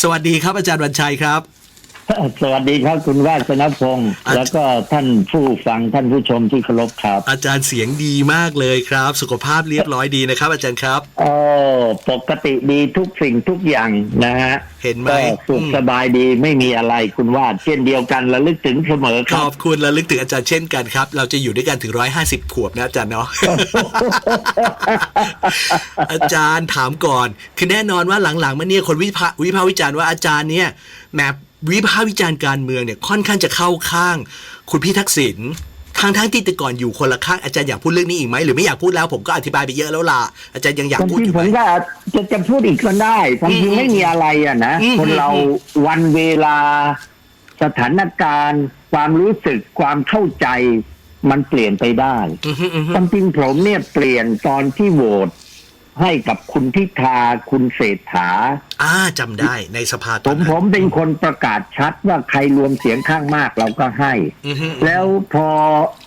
สวัสดีครับอาจารย์วันชัยครับ สวัสดีครับคุณวาสนพงศ์อาจแล้วก็ท่านผู้ฟังท่านผู้ชมที่เคารพครับ อาจารย์เสียงดีมากเลยครับ สุขภาพเรียบร้อยดีนะครับ อาจารย์ครับโอ้ปกติดีทุกสิ่งทุกอย่างนะฮะเห็นไหมก็สุขอืมสบายดีไม่มีอะไรคุณวาดเช่นเดียวกันระลึกถึงเสมอคขรัอบบคุณและลึกถึงอาจารย์เช่นกันครับ เราจะอยู่ด้วยกันถึงร้อยห้าสิบขวบนะอาจารย์เนาะอาจารย์ถามก่อน คือแน่นอนว่าหลังๆมาเนี่ยคนวิพากษ์วิพากษ์วิจารณ์ว่าอาจารย์เนี่ยแหม วิพากษ์วิจารณ์การเมืองเนี่ยค่อนข้างจะเข้าข้าง คุณพี่ทักษิณทางทั้งๆที่แต่ก่อนอยู่คนละข้างอาจารย์อยากพูดเรื่องนี้อีกไหมหรือไม่อยากพูดแล้วผมก็อธิบายไปเยอะแล้วล่ะอาจารย์ยังอยากบางพูดอทียู่ผไหมมก็จะจะพูดอีกก็ได้ความจริงอืมไม่มีอะไรอะนะอืมคนเราอืมวันเวลา สถานการณ์ ความรู้สึกความเข้าใจ มันเปลี่ยนไปได้อือฮึอือฮึความจริงผมเนี่ยเปลี่ยนตอนที่โหวต ให้กับคุณพิธาคุณเศรษฐาอ่าจำได้ในสภาตผอนมนั้นผมเป็นคนประกาศชัดว่าใครรวมเสียงข้างมากเราก็ให้ อือฮึแล้วพอ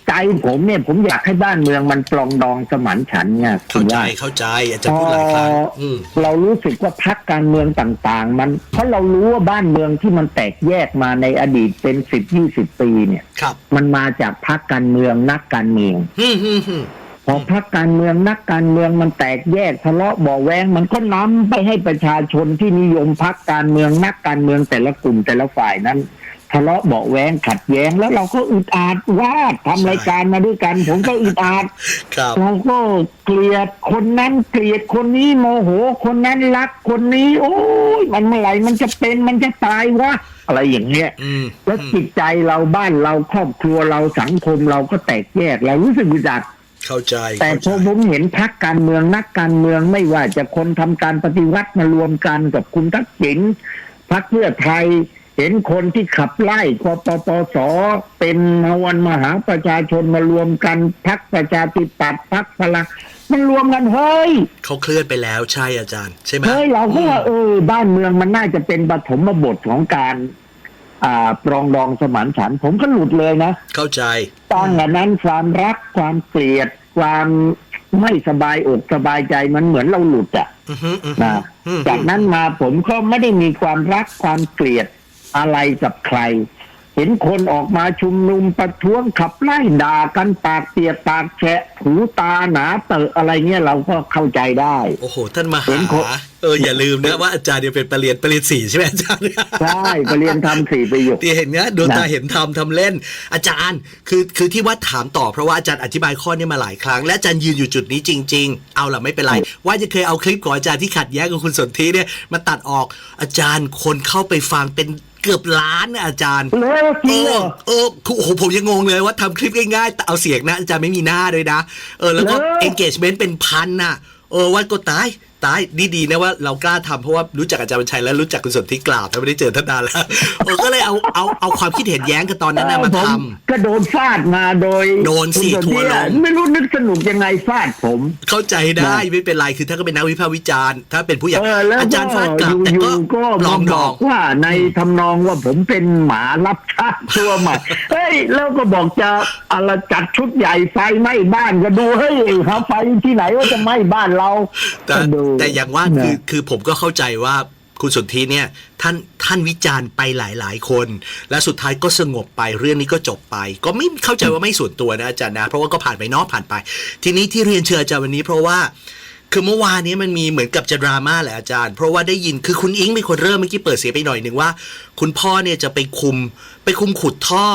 ใจผมเนี่ยผมอยากให้บ้านเมืองมันปลองดองสมานฉันท์ไงคุเข้าณใจว่าเข้าใจอาจารย์พูดหลายครั้งอืมเรารู้สึกว่าพักการเมืองต่างๆ มัน เพราะเรารู้ว่าบ้านเมืองที่มันแตกแยกมาในอดีตเป็นสิบยี่สิบปีเนี่ย ครับมันมาจากพักการเมืองนักการเมืองฮึมฮึมฮึม พอพักการเมืองนักการเมืองมันแตกแยกทะเลาะเบาะแวงมันก็นำไปให้ประชาชนที่นิยมพักการเมืองนักการเมืองแต่ละกลุ่มแต่ละฝ่ายนั้น ทะเลาะเบาะแวงขัดแย้งแล้วเราก็อึดอัดวาดทำรายการมาด้วยกัน ผมก็อึดอัดครับเราก็เกลียดคนนั้นเกลียดคนนี้โมโห คนนั้นรักคนนี้ โอ้ยมันเมื่อไหร่มันจะเป็นมันจะตายวะอะไรอย่างเงี้ยอืมแล้วจิตใจเราบ้านเราครอบครัวเราสังคมเราก็แตกแยกเรารู้สึกอึดอัด เข้าใจแต่พเข้าอใจผมเห็นพักการเมืองนักการเมืองไม่ว่าจะคนทำการปฏิวัติมารวมกันกับคุณทักษิณพักเพื่อไทยเห็นคนที่ขับไล่กปปสเป็นมวันมหาประชาชนมารวมกันพักประชาธิปัตย์พักพลังมันรวมกันเฮ้ยเขาเคลื่อนไปแล้วใช่อาจารย์ ใช่ไหมเฮ้ยเราก็ว่าเออบ้านเมืองมันน่าจะเป็นปฐมบทของการอ่า ปรองดองสมานฉันท์ผมก็หลุดเลยนะ เข้าใจตั้งแต่นั้นความรักความเกลียดความไม่สบายอกสบายใจมันเหมือนเราหลุดอะอือฮึอือฮึนะอืมจากนั้นมาผมก็ไม่ได้มีความรักความเกลียดอะไรกับใคร เห็นคนออกมาชุมนุมประท้วงขับไล่ด่ากันปากเปียกปากแฉะหูตาหนาเตอะอะไรเงี้ยเราก็เข้าใจได้ โอ้โห ท่านมเห็หานคนเอออย่าลืมนะว่าอาจารย์เนี่ยเป็นปรริญญาปรริญญาสี่ใช่ไหมอาจารย์ใช่ไปเรียนทำสี่ประโยคที่เห็นเนี้ยดวงตานะเห็นทำทำเล่น อาจารย์คือคือที่ว่าถามต่อเพราะว่าอาจารย์อธิบายข้อนี้มาหลายครั้ง และอาจารย์ยืนอยู่จุดนี้จริง ๆ เอาล่ะไม่เป็นไร ว่าจะเคยเอาคลิปของอาจารย์ที่ขัดแย้งกับคุณสนธิเนี่ยมาตัดออกอาจารย์คนเข้าไปฟังเป็น เกือบล้านนะอาจารย์เลิกจเอริงเหรออเออโอ้โหผมยังงงเลยว่าทำคลิปง่ายๆแต่เอาเสียงนะอาจารย์ไม่มีหน้าด้วยนะ เออแล้วก็เหรอ engagement เป็นพันน่ะ เออว่าก็ตาย ตายดีดีๆนะว่าเรากล้าทำเพราะว่ารู้จักอาจารย์บัญชัยและรู้จักคุณสนธิกล่าวแต่ไม่ได้เจอท่านนานแล้วเออก็เลยเอาเอาเอาความคิดเห็นแย้งกันตอนนั้นน่ะมาผทก็โดนฟาดมาโดย โดนสิคุณสทัวร์ลงไม่รู้นึกสนุกยังไงฟาดผมำเข้าใจได้ไม่เป็นไรคือถ้าก็เป็นนักวิพากษ์วิจารณ์ ถ้าเป็นผู้ใหญ่เออแล้วอาจารย์ฟาดกลับแต่อก็ยู่ๆก็ลมาองดบออกกว่าในทำนองว่าผมเป็นหมารับชาติตัวใหม่เฮ้ยแล้วก็บอกจะอะไรจัดชุดใหญ่ไฟไหม้บ้านก็ดูเฮ้ยหาไฟที่ไหนว่าจะไหม้บ้านเราแต่ก็ดูแต่อย่างว่านะคือคือผมก็เข้าใจว่าคุณสนธิเนี่ยท่านท่านวิจารณ์ไปหลาย ๆ คน และสุดท้ายก็สงบไปเรื่องนี้ก็จบไป ก็ไม่เข้าใจว่าไม่ส่วนตัวนะอาจารย์นะ เพราะว่าก็ผ่านไปเนอกผ่านไป ทีนี้ที่เรียนเชิญอาจารย์วันนี้เพราะว่าคือเมื่อวานนี้มันมีเหมือนกับจะดราม่าแหละอาจารย์ เพราะว่าได้ยินคือคุณอิงเป็นคนเริ่มเมื่อกี้เปิดเสียงไปหน่อยหนึ่งว่า คุณพ่อเนี่ยจะไปคุมไปคุมขุดท่อ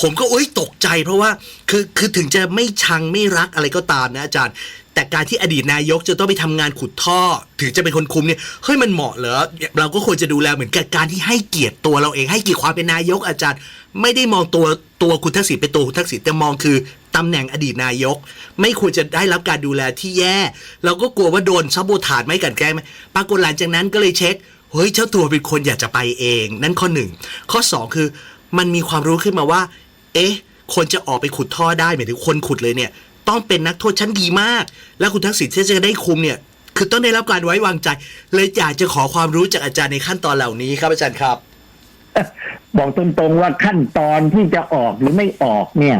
ผมก็เอ้ยตกใจ เพราะว่าคือคือถึงจะไม่ชังไม่รักอะไรก็ตามนะอาจารย์ แต่การที่อดีตนายกจะต้องไปทำงานขุดท่อ ถึงจะเป็นคนคุมเนี่ยเฮ้ยมันเหมาะเหรอเราก็ควรจะดูแลเหมือนกับการที่ให้เกียรติตัวเราเองให้เกียรติความเป็นนายกอาจารย์ ไม่ได้มองตัวตัวคุณทักษิณเป็นตัวคุณทักษิณแต่มองคือตำแหน่งอดีตนายก ไม่ควรจะได้รับการดูแลที่แย่ เราก็กลัวว่าโดนซับโบถาดไม่กันแกล้งไหมปรากฏหลังจากนั้นก็เลยเช็คเฮ้ยเจ้าตัวเป็นคนอยากจะไปเอง นั่นข้อหนึ่งข้อสองคือมันมีความรู้ขึ้นมาว่า เอ๊ะ คนจะออกไปขุดท่อได้หมายถึงคนขุดเลยเนี่ย ต้องเป็นนักโทษชั้นดีมาก แล้วคุณทักษิณที่จะได้คุมเนี่ย คือต้องได้รับการไว้วางใจ เลยอยากจะขอความรู้จากอาจารย์ในขั้นตอนเหล่านี้ครับอาจารย์ครับบอกตรงๆว่าขั้นตอนที่จะออกหรือไม่ออกเนี่ย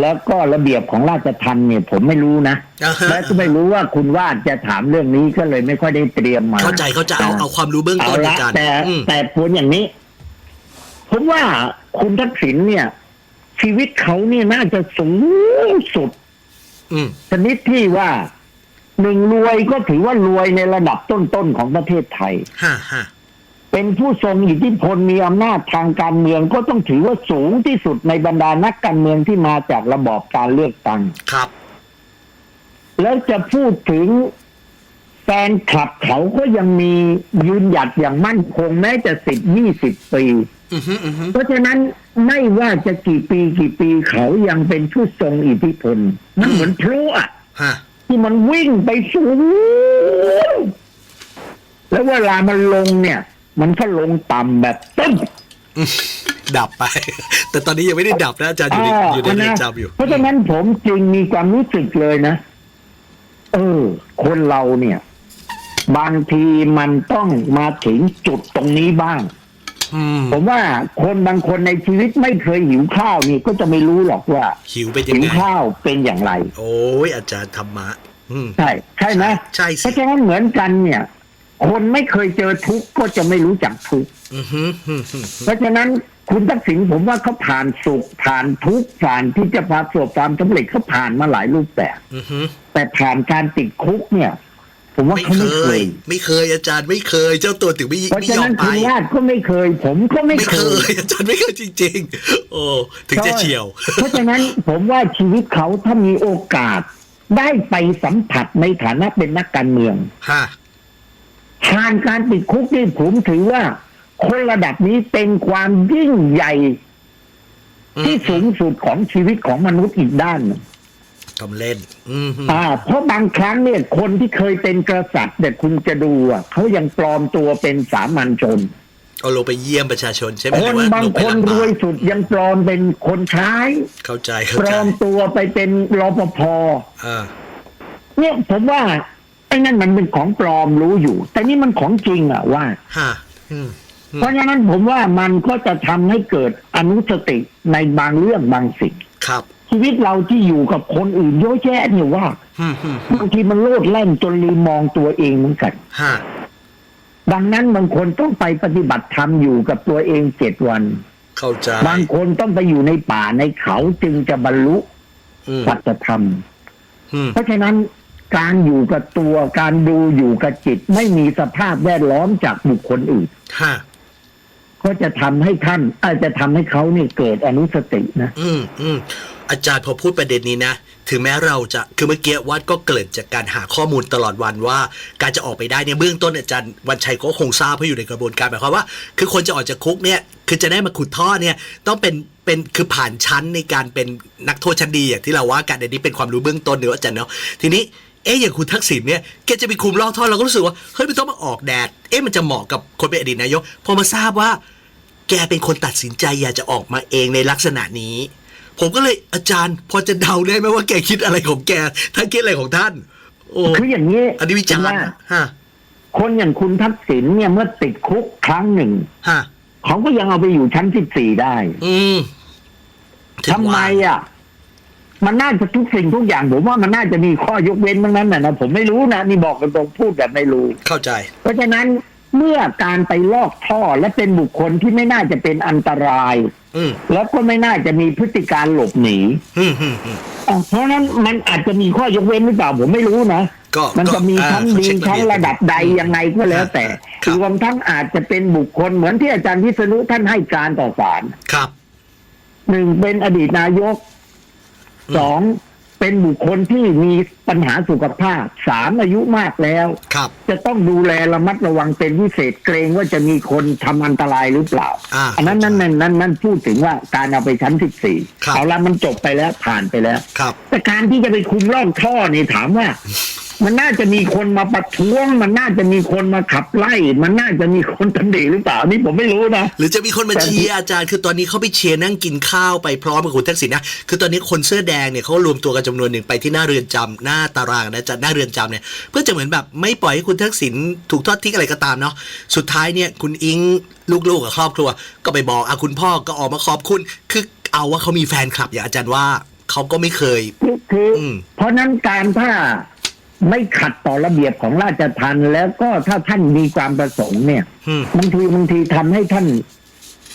แล้วก็ระเบียบของราชทัณฑ์เนี่ย ผมไม่รู้นะอ่าฮะและก็ไม่รู้ว่าคุณวาดจะถามเรื่องนี้ก็เลยไม่ค่อยได้เตรียมมาเข้าใจเขาจะเอาเอาความรู้เบื้องเอาต้นละอาจารย์แต่อืมแต่ควรอย่างนี้ ผมว่าคุณทักษิณเนี่ย ชีวิตเขาเนี่ยน่าจะสูงสุดอืม ชนิดที่ว่าหนึ่งรวยก็ถือว่ารวยในระดับต้นๆของประเทศไทยฮ่าฮ่าเป็นผู้ทรงอิทธิพลมีอำนาจทางการเมืองก็ต้องถือว่าสูงที่สุดในบรรดานักการเมืองที่มาจากระบอบการเลือกตั้งครับ แล้วจะพูดถึง แฟนคลับเขาก็ยังมียืนหยัดอย่างมั่นคงแม้จะสิบยี่สิบปีอือฮึอือฮึเพราะฉะนั้นไม่ว่าจะกี่ปีกี่ปีเขายังเป็นผู้ทรงอิทธิพล มันเหมือนพลุอะฮ่าที่มันวิ่งไปสูงแล้วเวลามันลงเนี่ย มันก็ลงต่ำแบบตึ้มอืมดับไป แต่ตอนนี้ยังไม่ได้ดับนะอาจารย์อยู่ในอยู่ในเรือนจำอยู่ เพราะฉะนั้นผมจึงมีความรู้สึกเลยนะ เออ คนเราเนี่ย บางทีมันต้องมาถึงจุดตรงนี้บ้าง อืมผมว่าคนบางคนในชีวิตไม่เคยหิวข้าวนี่ก็จะไม่รู้หรอกว่าหิวเป็นยังหิวไง ข้าวเป็นอย่างไร โอ้ยอาจารย์ธรรมะ อืม ใช่ใช่ไหมใช่เพสิราะฉะนั้นเหมือนกันเนี่ย คนไม่เคยเจอทุกข์ก็จะไม่รู้จักทุกข์อือฮึอืมฮึเพราะฉะนั้นคุณทักษิณผมว่าเขาผ่านสุขผ่านทุกข์ผ่านที่จะประสบความสำเร็จเขาผ่านมาหลายรูปแบบ อือฮึแต่ผ่านการติดคุกเนี่ย ผมว่าไม่เขาเคไม่เคย ย ไม่เคยอาจารย์ไม่เคย เจ้าตัวถึงไม่เพราะไม่ฉะยอนั้มนไป คุณวาดก็ไม่เคย ผมก็ไม่ไม่เคเคย ย อาจารย์ไม่เคยจริง ๆ โอ้ถึงจะเฉียว เพราะฉะนั้นผมว่าชีวิตเขาถ้ามีโอกาส ได้ไปสัมผัสในฐานะเป็นนักการเมืองฮะผ่านการติดคุกนี่ผมถือว่า คนระดับนี้เป็นความยิ่งใหญ่อืมที่สูงสุดของชีวิตของมนุษย์อีกด้านหนึ่ง ทำเล่นอืมฮึอ่าเพราะบางครั้งเนี่ยคนที่เคยเป็นกษัตริย์แต่ยคุณจะดูอะเขายังปลอมตัวเป็นสามัญชนเอาลงไปเยี่ยมประชาชนใช่ไหมคหรืนอว่าบางลงไปคนลำรบาวยกสุดยังปลอมเป็นคนใช้เข้าใจปเข้าลใจอมตัวไปเป็นรปภอ่าเนี่ยผมว่าไอ้นั่นมันเป็นของปลอมรู้อยู่ แต่นี่มันของจริงอะว่าฮะอืมเพราะฉะนั้นผมว่ามันก็จะทำให้เกิดอนุสติในบางเรื่องบางสิ่งครับ ชีวิตเราที่อยู่กับคนอื่นเยอะแยะเนี่ยว่าอืมฮึบางทีมันโลดแล่นจนลืมมองตัวเองเหมือนกันฮะดังนั้นบางคนต้องไปปฏิบัติธรรมอยู่กับตัวเองเจ็ดวัน เข้าใจบางคนต้องไปอยู่ในป่าในเขาจึงจะบรรลุอืมสัจธรรมอืมเพราะฉะนั้นการอยู่กับตัวการดูอยู่กับจิต ไม่มีสภาพแวดล้อมจากบุคคลอื่นฮะ ก็จะทำให้ท่าน อาจจะทำให้เขาเนี่ยเกิดอนุสตินะ อืมอืมอาจารย์พอพูดประเด็นนี้นะถึงแม้เราจะคือเมื่อกี้วัดก็เกิดจากการหาข้อมูลตลอดวันว่า การจะออกไปได้เนี่ยเบื้องต้นอาจารย์วันชัยก็คงทราบเพราะอยู่ในกระบวนการหมายความว่า คือคนจะออกจากคุกเนี่ยคือจะได้มาขุดท่อเนี่ยต้องเป็นเป็นคือผ่านชั้นในการเป็นนักโทษชั้นดีอย่างที่เราว่ากันอันนี้เป็นความรู้เบื้องต้นเนอะอาจารย์เนาะทีนี้เอ๊ะอย่างคุณทักษิณเนี่ยแกจะไปคุมลอกท่อเราก็รู้สึกว่าเฮ้ยมันต้องมาออกแดดเอ๊ะมันจะเหมาะกับคนเป็นอดีตนายกพอมาทราบว่า แกเป็นคนตัดสินใจอยากจะออกมาเองในลักษณะนี้ ผมก็เลยอาจารย์ พอจะเดาได้ไหมว่าแกคิดอะไรของแกท่านคิดอะไรของท่าน โอ้คืออย่างนี้อันนี้วิจารณ์ว่านะฮะคนอย่างคุณทักษิณเนี่ยเมื่อติดคุกครั้งหนึ่งฮะเขาก็ยังเอาไปอยู่ชั้นสิบสี่ได้ อืมถึงทำไมว่าอะ มันน่าจะทุกสิ่งทุกอย่างผมว่ามันน่าจะมีข้อยกเว้นทั้งนั้นนะนะผมไม่รู้นะนี่บอกกันตรงพูดแบบไม่รู้ เข้าใจ เพราะฉะนั้น เมื่อการไปลอกท่อและเป็นบุคคลที่ไม่น่าจะเป็นอันตราย อืมแล้วก็ไม่น่าจะมีพฤติการหลบหนีอืมอืมอืมอะเพราะฉะนั้นมันอาจจะมีข้อยกเว้นหรือเปล่าผมไม่รู้นะก็มันจะมีก็อ่าทั้งเขาดีเช็คทั้งเบียระดับใดยังไงก็แล้วแต่ครับ รวมทั้งอาจจะเป็นบุคคลเหมือนที่อาจารย์วิษณุท่านให้การต่อศาลครับ หนึ่งเป็นอดีตนายกอืม สองเป็นบุคคลที่มีปัญหาสุขภาพสามอายุมากแล้ว ครับ จะต้องดูแลระมัดระวังเป็นพิเศษเกรงว่าจะมีคนทำอันตรายหรือเปล่าอ่าอันนั้นนั่นนั่นนั่นนั่นพูดถึงว่าการเอาไปชั้นสิบสี่ครับ เอาละมันจบไปแล้วผ่านไปแล้ว ครับ แต่การที่จะไปคุมร่องท่อนี่ถามว่า มันน่าจะมีคนมาประท้วง มันน่าจะมีคนมาขับไล่ มันน่าจะมีคนตำหนิหรือเปล่าอันนี่ผมไม่รู้นะ หรือจะมีคนมาเชียร์อาจารย์ คือตอนนี้เขาไปเชียร์นั่งกินข้าวไปพร้อมกับคุณทักษิณนะ คือตอนนี้คนเสื้อแดงเนี่ยเขารวมตัวกันจำนวนหนึ่งไปที่หน้าเรือนจำหน้าตารางนะจัดหน้าเรือนจำเนี่ยเพื่อจะเหมือนแบบไม่ปล่อยให้คุณทักษิณถูกทอดทิ้งอะไรก็ตามเนาะสุดท้ายเนี่ยคุณอิงลูกๆกับครอบครัว ก็ไปบอกอะคุณพ่อก็ออกมาขอบคุณ คือเอาว่าเขามีแฟนคลับอย่างอาจารย์ว่าเขาก็ไม่เคยคือคืออมเพราะนั้นการถ้าไม่ขัดต่อระเบียบของราชทัณฑ์แล้วก็ถ้าท่านมีความประสงค์เนี่ยอืมบางทีบางทีทำให้ท่าน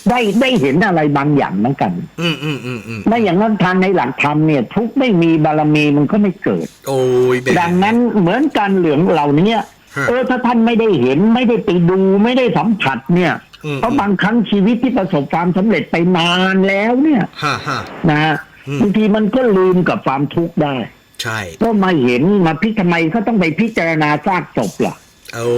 ได้ได้เห็นอะไรบางอย่างเหมือนกัน อืมอืมอืมอืมไม่อย่างนั้นทางในหลักธรรมเนี่ย ทุกข์ไม่มีบารมีมันก็ไม่เกิด โอ้ยแหม่ดังนั้นเหมือนการเหลืองเหล่านี้ฮะเออถ้าท่านไม่ได้เห็นไม่ได้ไปดูไม่ได้สัมผัสเนี่ยอืม เพราะบางครั้งชีวิตที่ประสบความสำเร็จไปนานแล้วเนี่ยฮ่าฮ่า นะฮะอืม บางทีมันก็ลืมกับความทุกข์ได้ ใช่ ก็มาเห็นมาพิทำไมเขาต้องไปพิจารณาซากศพล่ะ โอ้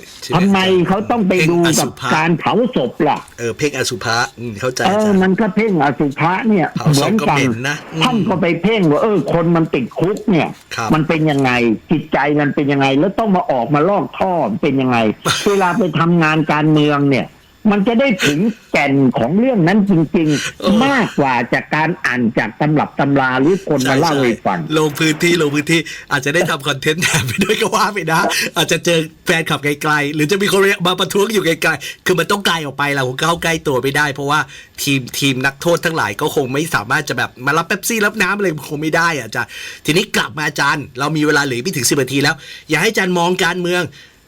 ยทำไมเขาต้องไปดูเพ่งอกัสุบภะ การเผาศพล่ะ เออเพ่งอสุภะอืมเข้าใจเออ จ้ะ มันก็เพ่งอสุภะเนี่ยเผาศพเหมือนก็กันเหม็นนะอืมท่านก็ไปเพ่งว่าเออ คนมันติดคุกเนี่ย ครับมันเป็นยังไงจิตใจมันเป็นยังไง แล้วต้องมาออกมาลอกท่อมันเป็นยังไง เวลาไปทำงานการเมืองเนี่ย มันจะได้ถึงแก่นของเรื่องนั้นจริงเออๆมากกว่าจากการอ่านจากตำรับตำราหรือคนมาเล่าให้ฟังลงพื้นที่ลงพื้นที่อาจจะได้ทำคอนเทนต์แถมไปด้วยก็ว่าไปนะ อาจจะเจอแฟนขับไกลๆ หรือจะมีคนมาประท้วงอยู่ไกลๆ คือมันต้องไกลออกไปเราเข้าใกล้ตัวไม่ได้ เพราะว่าทีมทีมนักโทษทั้งหลายก็คงไม่สามารถจะแบบมารับเป๊ปซี่รับน้ำอะไรคงไม่ได้อะอาจารย์ทีนี้กลับมาอาจารย์ เรามีเวลาเหลือไม่ถึงสิบนาทีแล้ว อยากให้อาจารย์มองการเมือง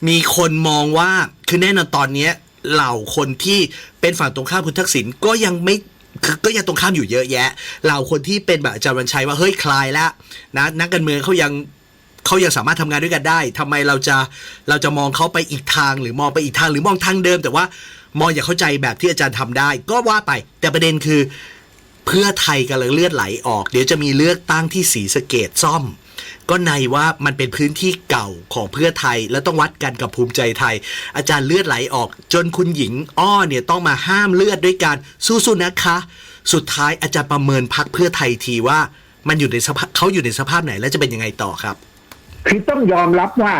มีคนมองว่าคือแน่นอนตอนเนี้ย เหล่าคนที่เป็นฝั่งตรงข้ามคุณทักษิณก็ยังไม่คือก็ยังตรงข้ามอยู่เยอะแยะ เราคนที่เป็นแบบอาจารย์วันชัยว่าเฮ้ยคลายแล้วนะนักการเมืองเขายังเขายังสามารถทำงานด้วยกันได้ทำไมเราจะเราจะมองเขาไปอีกทางหรือมองไปอีกทางหรือมองทางเดิม แต่ว่ามองอย่าเข้าใจแบบที่อาจารย์ทำได้ ก็ว่าไป แต่ประเด็นคือเพื่อไทยกำลังเลือดไหลออก เดี๋ยวจะมีเลือกตั้งที่สีสเกดซ่อม ก็ในว่ามันเป็นพื้นที่เก่าของเพื่อไทย แล้วต้องวัดกันกับภูมิใจไทย อาจารย์เลือดไหลออก จนคุณหญิง อ้อเนี่ยต้องมาห้ามเลือดด้วยการสู้ๆนะคะ สุดท้ายอาจารย์ประเมินพักเพื่อไทยทีว่า มันอยู่ในสภาพเขาอยู่ในสภาพไหนและจะเป็นยังไงต่อครับ คือต้องยอมรับว่า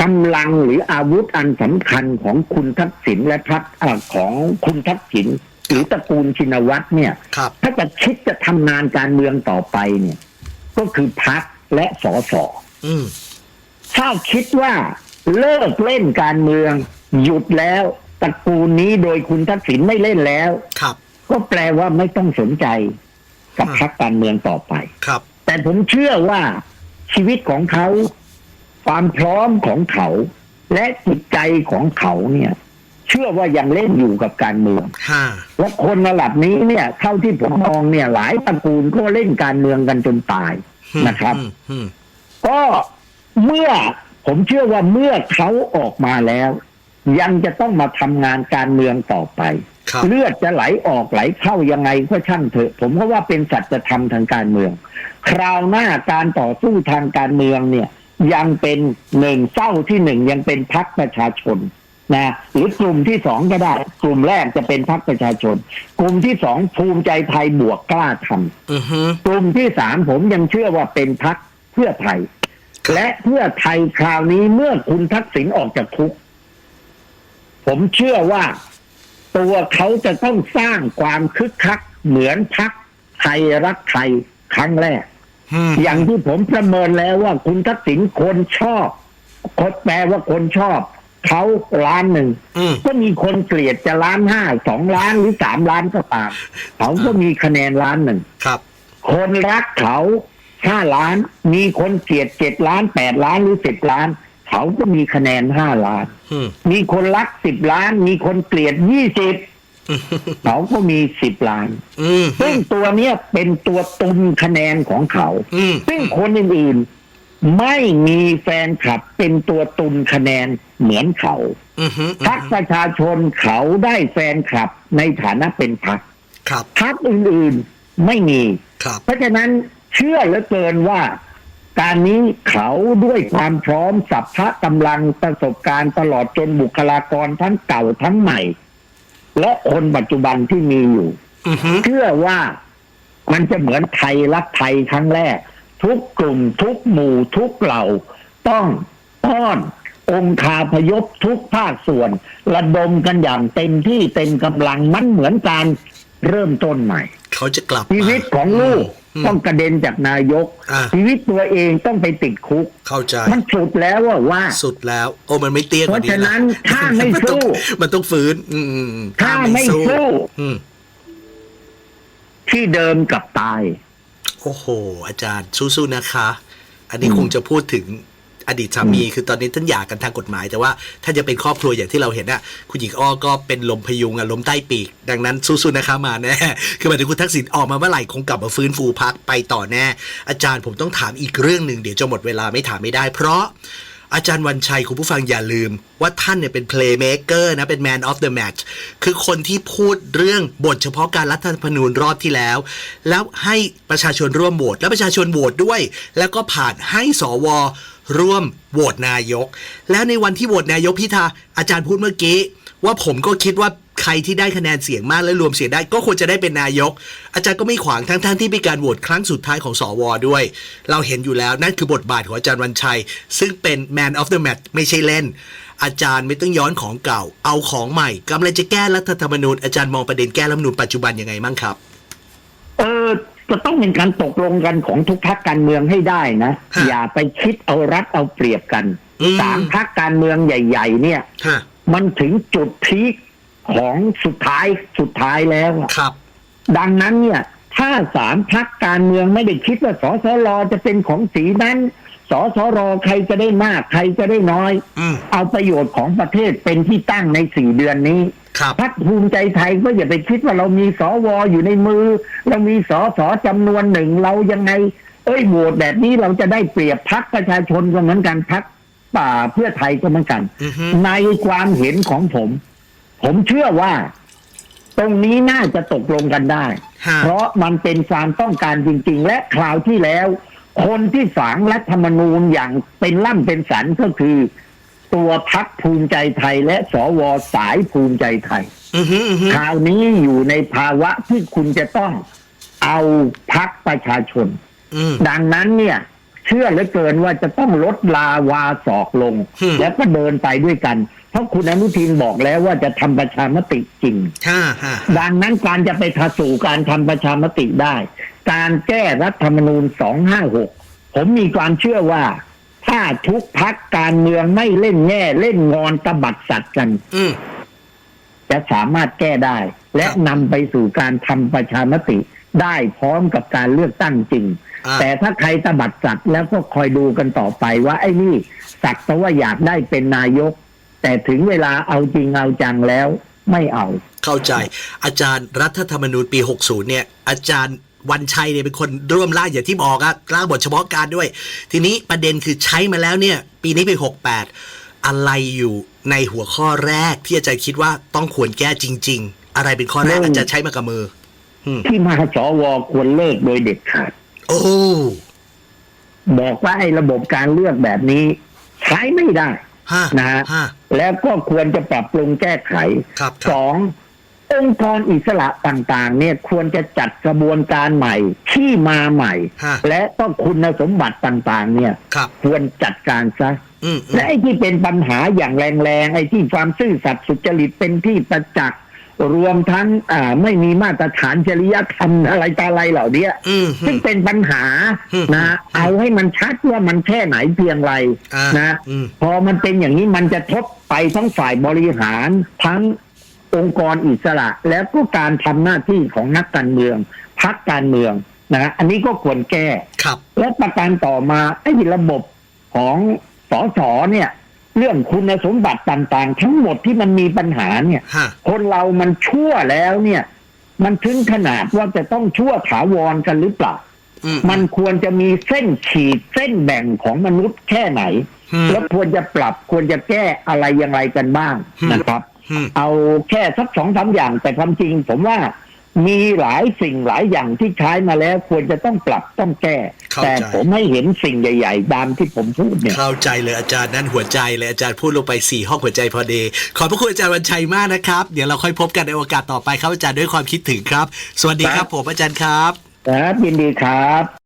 กำลังหรืออาวุธอันสำคัญของคุณทักษิณและพรรคเอ่อของคุณทักษิณหรือตระกูลชินวัตรเนี่ยครับถ้าจะคิดจะทำงานการเมืองต่อไปเนี่ย ก็คือพักและสอสออืมถ้าคิดว่าเลิกเล่นการเมือง หยุดแล้วตระกูลนี้โดยคุณทักษิณไม่เล่นแล้วครับ ก็แปลว่าไม่ต้องสนใจกับอ่าพรรคการเมืองต่อไปครับ แต่ผมเชื่อว่าชีวิตของเขา ความพร้อมของเขา และจิตใจของเขาเนี่ย เชื่อว่ายังเล่นอยู่กับการเมืองห้าและคนระดับนี้เนี่ยเท่าที่ผมมองเนี่ย หลายตระกูลก็เล่นการเมืองกันจนตาย นะครับอืมอืมก็เมื่อผมเชื่อว่าเมื่อเขาออกมาแล้ว ยังจะต้องมาทำงานการเมืองต่อไปครับเลือดจะไหลออกไหลเข้ายังไงก็ช่างเถอะ ผมก็ว่าเป็นสัจธรรมทางการเมือง คราวหน้าการต่อสู้ทางการเมืองเนี่ย ยังเป็นหนึ่งเศร้าที่หนึ่งยังเป็นพักประชาชน นะหรือกลุ่มที่สองก็ได้ กลุ่มแรกจะเป็นพักประชาชน กลุ่มที่สองภูมิใจไทยบวกกล้าทำอือฮึกลุ่มที่สามผมยังเชื่อว่าเป็นพักเพื่อไทย และเพื่อไทยคราวนี้เมื่อคุณทักษิณออกจากคุก ผมเชื่อว่าตัวเขาจะต้องสร้างความคึกคัก เหมือนพักไทยรักไทยครั้งแรกอืมอย่างที่ผมประเมินแล้วว่าคุณทักษิณคนชอบคนแปลว่าคนชอบ เขาล้านหนึ่งอืมก็มีคนเกลียดจะล้านห้าสองล้านหรือสามล้านก็ตามเขาก็มีคะแนนล้านหนึ่งครับ คนรักเขาห้าล้าน มีคนเกลียดเจ็ดล้านแปดล้านหรือสิบล้าน เขาก็มีคะแนนห้าล้านอืมมีคนรักสิบล้าน มีคนเกลียดยี่สิบเขาก็มีสิบล้านอืมซึ่งตัวเนี้ยเป็นตัวตุนคะแนนของเขาอืมซึ่งคนอื่นๆ ไม่มีแฟนคลับเป็นตัวตุนคะแนนเหมือนเขาอืมอืมพรรคประชาชนเขาได้แฟนคลับในฐานะเป็นพรรคครับพรรคอื่นๆไม่มีครับเพราะฉะนั้นเชื่อเหลือเกินว่าการนี้เขาด้วยความพร้อมสัพพะกำลังประสบการณ์ตลอดจนบุคลากรทั้งเก่าทั้งใหม่ และคนปัจจุบันที่มีอยู่อือฮึเชื่อว่ามันจะเหมือนไทยรักไทยครั้งแรก ทุกกลุ่มทุกหมู่ทุกเหล่า ต้องต้อนองคาพยพทุกภาคส่วน ระดมกันอย่างเต็มที่เต็มกำลังมันเหมือนการเริ่มต้นใหม่ เขาจะกลับมาชีวิตของลูกอืมต้องกระเด็นจากนายกอ่าชีวิตตัวเองต้องไปติดคุก เข้าใจ มันสุดแล้วว่าว่า สุดแล้ว โอ้มันไม่เตี้ยกว่านี้เพราะฉะนั้นลถ้าไม่นต้องสู้มันต้องฟื้น อืมอืมอืมถ้าไม่สู้อืมที่เดิมกับตาย โอ้โห อาจารย์สู้ๆนะคะ อันนี้คงจะพูดถึงอดีตสามีคือตอนนี้ท่านหย่ากันทางกฎหมาย แต่ว่าถ้าจะเป็นครอบครัวอย่างที่เราเห็นน่ะคุณหญิงอ้อก็เป็นลมพยุงอะลมใต้ปีก ดังนั้นสู้ๆนะคะมาแน่คือหมายถึงคุณทักษิณออกมาเมื่อไหร่คงกลับมาฟื้นฟูพักไปต่อแน่ อาจารย์ผมต้องถามอีกเรื่องหนึ่งเดี๋ยวจะหมดเวลาไม่ถามไม่ได้ เพราะ อาจารย์วันชัยคุณผู้ฟังอย่าลืม ว่าท่านเนี่ยเป็นเพลย์เมคเกอร์นะ เป็น man of the match คือคนที่พูดเรื่องบทเฉพาะการรัฐธรรมนูญรอบที่แล้ว แล้วให้ประชาชนร่วมโหวตและประชาชนโหวตด้วย แล้วก็ผ่านให้สวร่วมโหวตนายก แล้วในวันที่โหวตนายกพิธาอาจารย์พูดเมื่อกี้ ว่าผมก็คิดว่า รที่ได้คะแนนเสียงมากและรวมเสียงได้ก็ควรจะได้เป็นนายก อาจารย์ก็ไม่ขวางทั้งท่านที่มีการโหวตครั้งสุดท้ายของสวด้วย เราเห็นอยู่แล้วนั่นคือบทบาทของอาจารย์วันชัย ซึ่งเป็น man of the match ไม่ใช่เล่น อาจารย์ไม่ต้องย้อนของเก่า เอาของใหม่กำลังจะแก้รัฐธรรมนูญอาจารย์มองประเด็นแก้รัฐธรรมนูญปัจจุบันยังไงมั่งครับเออจะต้องเป็นการตกลงกันของทุกพักการเมืองให้ได้นะฮะอย่าไปคิดเอารัดเอาเปรียบกันอืมสามพักการเมืองใหญ่ ๆ เนี่ยฮะมันถึงจุดพีค ของสุดท้ายสุดท้ายแล้วอะครับ ดังนั้นเนี่ย ถ้าสามพักการเมืองไม่ได้คิดว่าสสรจะเป็นของสีนั้นสสรใครจะได้มากใครจะได้น้อยอืมเอาประโยชน์ของประเทศเป็นที่ตั้งในสี่เดือนนี้ครับพักภูมิใจไทยก็อย่าไปคิดว่าเรามีสวอยู่ในมือ เรามีสสจำนวนหนึ่งเรายังไง เอ้ยโหวตแบบนี้เราจะได้เปรียบพักประชาชนก็เหมือนกันพักป่าเพื่อไทยก็เหมือนกันอือฮึในความเห็นของผม ผมเชื่อว่า ตรงนี้น่าจะตกลงกันได้ ฮะเพราะมันเป็นความต้องการจริง ๆ และคราวที่แล้ว คนที่ฝังรัฐธรรมนูญอย่างเป็นล่ำเป็นสันก็คือ ตัวพักภูมิใจไทยและสวสายภูมิใจไทย อือฮึอือฮึคราวนี้อยู่ในภาวะที่คุณจะต้องเอาพักประชาชน อืมดังนั้นเนี่ย เชื่อเหลือเกินว่าจะต้องลดลาวาศอกลงอืมแล้วก็เดินไปด้วยกัน เพราะคุณอนุทินบอกแล้วว่าจะทำประชามติจริงฮะฮะดังนั้นการจะไปทสู่การทำประชามติได้ การแก้รัฐธรรมนูญ 256 ผมมีความเชื่อว่า ถ้าทุกพักการเมืองไม่เล่นแง่เล่นงอนตบัดสัตว์กันอืมจะสามารถแก้ได้ และครับนำไปสู่การทำประชามติ ได้พร้อมกับการเลือกตั้งจริงอ่าแต่ถ้าใครตบัดสัตว์แล้วก็คอยดูกันต่อไปว่าไอ้นี่สักแต่ว่าอยากได้เป็นนายก แต่ถึงเวลาเอาจริงเอาจังแล้วไม่เอา เข้าใจ อาจารย์รัฐธรรมนูญปี 60 เนี่ย อาจารย์วันชัยเนี่ยเป็นคนร่วมร่างอย่างที่บอกอะร่างบทเฉพาะการด้วย ทีนี้ประเด็นคือใช้มาแล้วเนี่ย ปีนี้ปี 68 อะไรอยู่ในหัวข้อแรกที่อาจารย์คิดว่าต้องควรแก้จริง ๆ อะไรเป็นข้อแรกเรื่องอาจารย์ใช้มากับมืออืม ที่มาสวควรเลิกโดยเด็ดขาดโอ้บอกว่าไอ้ระบบการเลือกแบบนี้ ใช้ไม่ได้ฮะนะฮะฮะแล้วก็ควรจะปรับปรุงแก้ไขครับคสรับององค์กรอิสระต่างๆ เนี่ยควรจะจัดกระบวนการใหม่ที่มาใหม่ฮะและต้องคุณสมบัติต่างๆ เนี่ยครับควรจัดการซะอืมอืและมไอ้ที่เป็นปัญหาอย่างแรงๆไอ้ที่ความซื่อสัตย์สุจริตเป็นที่ประจักษ์ รวมทั้งอ่าไม่มีมาตรฐานจริยธรรมอะไรต่ออะไรเหล่าเนี้ยอืมซึ่งเป็นปัญหาอืมนะเอาให้มันชัดว่ามันแค่ไหนเพียงไรอ่านะอืมพอมันเป็นอย่างนี้มันจะทบไปทั้งฝ่ายบริหารทั้งองค์กรอิสระแล้วก็การทำหน้าที่ของนักการเมืองพักการเมืองนะอันนี้ก็ควรแก้ครับและประการต่อมาไอ้ระบบของสอสอเนี่ย เรื่องคุณสมบัติต่างๆ ทั้งหมดที่มันมีปัญหาเนี่ย ฮะ คนเรามันชั่วแล้วเนี่ย มันถึงขนาดว่าจะต้องชั่วถาวรกันหรือเปล่า อืม มันควรจะมีเส้นขีดเส้นแบ่งของมนุษย์แค่ไหน อืมแล้วควรจะปรับควรจะแก้อะไรอย่างไรกันบ้างอืมนะครับ อืม เอาแค่สักสองสามอย่างแต่ความจริงผมว่า มีหลายสิ่งหลายอย่างที่ใช้มาแล้วควรจะต้องปรับต้องแก้เข้าใจแต่ผมไม่เห็นสิ่งใหญ่ ๆ ตามที่ผมพูดเนี่ยเข้าใจเลยอาจารย์นั่นหัวใจเลยอาจารย์พูดลงไปสี่ห้องหัวใจพอดี ขอบพระคุณอาจารย์วันชัยมากนะครับ เดี๋ยวเราค่อยพบกันในโอกาสต่อไปครับอาจารย์ด้วยความคิดถึงครับ สวัสดีคครัรับบผมอาจารย์ครับครับยินดีครับ